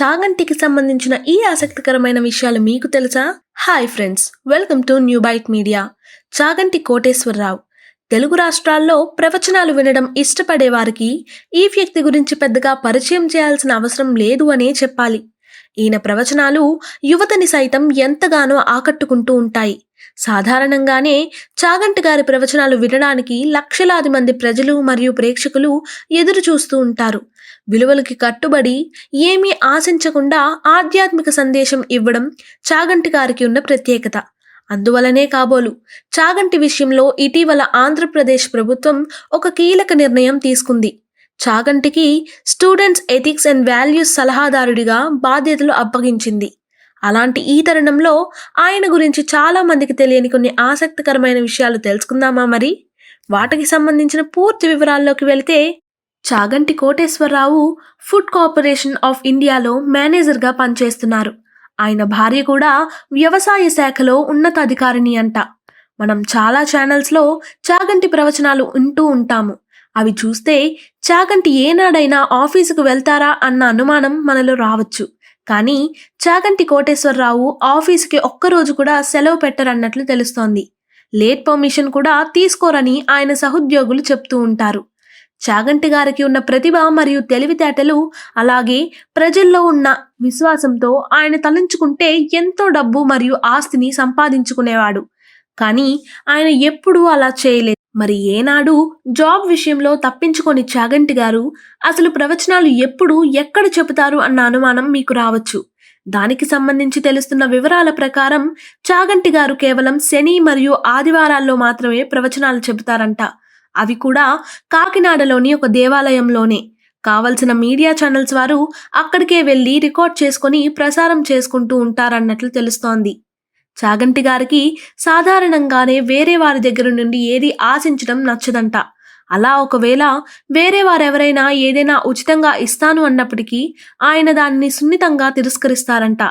చాగంటికి సంబంధించిన ఈ ఆసక్తికరమైన విషయాలు మీకు తెలుసా? Hi friends welcome to new byte media Chaganti Koteswararao. Telugu రాష్ట్రాల్లో ప్రవచనాలు వినడం ఇష్టపడే వారికి ఈ వ్యక్తి గురించి పెద్దగా పరిచయం చేయాల్సిన అవసరం లేదు అనే చెప్పాలి. ఈయన ప్రవచనాలు యువతని సైతం ఎంతగానో ఆకట్టుకుంటూ ఉంటాయి. సాధారణంగానే చాగంటి గారి ప్రవచనాలు వినడానికి లక్షలాది మంది ప్రజలు మరియు ప్రేక్షకులు ఎదురు చూస్తూ ఉంటారు. విలువలకి కట్టుబడి ఏమీ ఆశించకుండా ఆధ్యాత్మిక సందేశం ఇవ్వడం చాగంటి గారికి ఉన్న ప్రత్యేకత. అందువలనే కాబోలు చాగంటి విషయంలో ఇటీవల ఆంధ్రప్రదేశ్ ప్రభుత్వం ఒక కీలక నిర్ణయం తీసుకుంది. చాగంటికి స్టూడెంట్స్ ఎథిక్స్ అండ్ వాల్యూస్ సలహాదారుడిగా బాధ్యతలు అప్పగించింది. అలాంటి ఈ తరుణంలో ఆయన గురించి చాలా మందికి తెలియని కొన్ని ఆసక్తికరమైన విషయాలు తెలుసుకుందామా మరి? వాటికి సంబంధించిన పూర్తి వివరాల్లోకి వెళితే Chaganti Koteswararao food corporation of ఇండియాలో మేనేజర్గా పనిచేస్తున్నారు. ఆయన భార్య కూడా వ్యవసాయ శాఖలో ఉన్నతాధికారిని అంట. మనం చాలా ఛానల్స్లో చాగంటి ప్రవచనాలు ఉంటూ ఉంటాము. అవి చూస్తే చాగంటి ఏనాడైనా ఆఫీసుకు వెళ్తారా అన్న అనుమానం మనలో రావచ్చు. కానీ చాగంటి కోటేశ్వరరావు ఆఫీసుకి ఒక్కరోజు కూడా సెలవు పెట్టరన్నట్లు తెలుస్తోంది. లేట్ పర్మిషన్ కూడా తీసుకోరని ఆయన సహోద్యోగులు చెప్తూ ఉంటారు. చాగంటి గారికి ఉన్న ప్రతిభ మరియు తెలివితేటలు అలాగే ప్రజల్లో ఉన్న విశ్వాసంతో ఆయన తలంచుకుంటే ఎంతో డబ్బు మరియు ఆస్తిని సంపాదించుకునేవాడు. కానీ ఆయన ఎప్పుడూ అలా చేయలేదు. మరి ఏనాడు జాబ్ విషయంలో తప్పించుకొని చాగంటి గారు అసలు ప్రవచనాలు ఎప్పుడు ఎక్కడ చెబుతారు అన్న అనుమానం మీకు రావచ్చు. దానికి సంబంధించి తెలుస్తున్న వివరాల ప్రకారం చాగంటి గారు కేవలం శని మరియు ఆదివారాల్లో మాత్రమే ప్రవచనాలు చెబుతారంట. అవి కూడా కాకినాడలోని ఒక దేవాలయంలోనే. కావలసిన మీడియా ఛానల్స్ వారు అక్కడికే వెళ్ళి రికార్డ్ చేసుకొని ప్రసారం చేసుకుంటూ ఉంటారన్నట్లు తెలుస్తోంది. చాగంటి గారికి సాధారణంగానే వేరే వారి దగ్గర నుండి ఏది ఆశించడం నచ్చదంట. అలా ఒకవేళ వేరే వారెవరైనా ఏదైనా ఉచితంగా ఇస్తాను అన్నప్పటికీ ఆయన దానిని సున్నితంగా తిరస్కరిస్తారంట.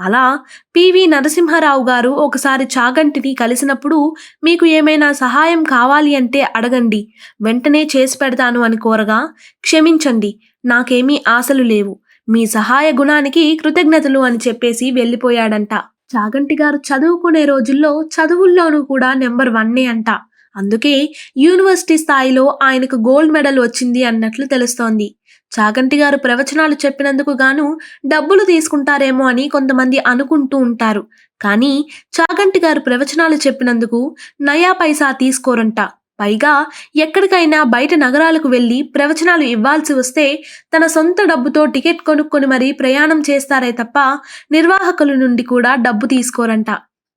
అలా పివి నరసింహారావు గారు ఒకసారి చాగంటిని కలిసినప్పుడు మీకు ఏమైనా సహాయం కావాలి అంటే అడగండి. వెంటనే చేసి పెడతాను అని కోరగా క్షమించండి నాకేమీ ఆశలు లేవు. మీ సహాయ గుణానికి కృతజ్ఞతలు అని చెప్పేసి వెళ్ళిపోయాడంట. చాగంటి గారు చదువుకునే రోజుల్లో చదువుల్లోనూ కూడా నెంబర్ వన్నే అంట. అందుకే యూనివర్సిటీ స్థాయిలో ఆయనకు గోల్డ్ మెడల్ వచ్చింది అన్నట్లు తెలుస్తోంది. చాగంటి గారు ప్రవచనాలు చెప్పినందుకు గాను డబ్బులు తీసుకుంటారేమో అని కొంతమంది అనుకుంటూ ఉంటారు. కానీ చాగంటి గారు ప్రవచనాలు చెప్పినందుకు నయా పైసా తీసుకోరంట. పైగా ఎక్కడికైనా బయట నగరాలకు వెళ్ళి ప్రవచనాలు ఇవ్వాల్సి వస్తే తన సొంత డబ్బుతో టికెట్ కొనుక్కొని మరీ ప్రయాణం చేస్తారే తప్ప నిర్వాహకుల నుండి కూడా డబ్బు తీసుకోరంట.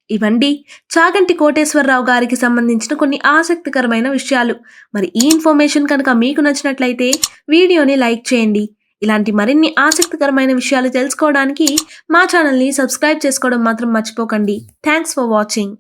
ఇవండి చాగంటి కోటేశ్వరరావు గారికి సంబంధించిన కొన్ని ఆసక్తికరమైన విషయాలు. మరి ఈ ఇన్ఫర్మేషన్ కనుక మీకు నచ్చినట్లయితే వీడియోని లైక్ చేయండి. ఇలాంటి మరిన్ని ఆసక్తికరమైన విషయాలు తెలుసుకోవడానికి మా ఛానల్ని సబ్స్క్రైబ్ చేసుకోవడం మాత్రం మర్చిపోకండి. Thanks for watching.